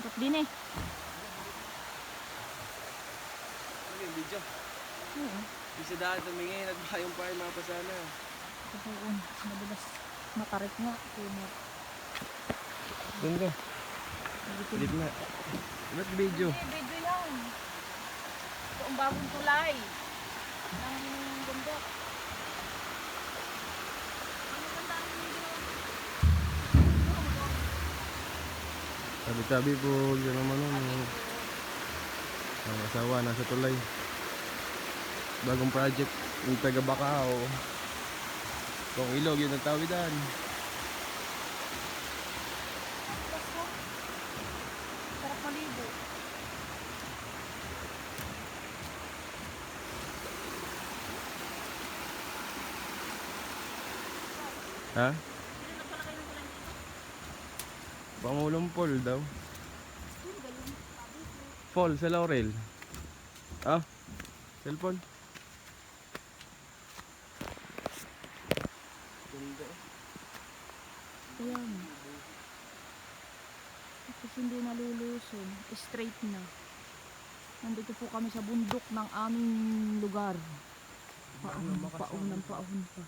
Ba't din eh? Ano yung video? Oo. Yung sa daan tumingin at baka yung fire mapasana. Totoo. Madalas matarik nga. Kumot. Doon ka. Clip na. Ba't video? Hindi, video yan. Ito ang bagong tulay. Ng bundok. Tabi-tabi po, yun naman ano. Ang asawa nasa tulay. Bagong project, yung taga Bacao. Kung ilog, yun ang tawidan. Ha? Sino na pala kayo ng tulay dito? Pangulong Paul daw. Paul sa Laurel. Ah? Cellphone? Ayan. Tapos hindi naluluson. Straight na. Nandito po kami sa bundok ng aming lugar. Paahon, paahon ng paahon pa.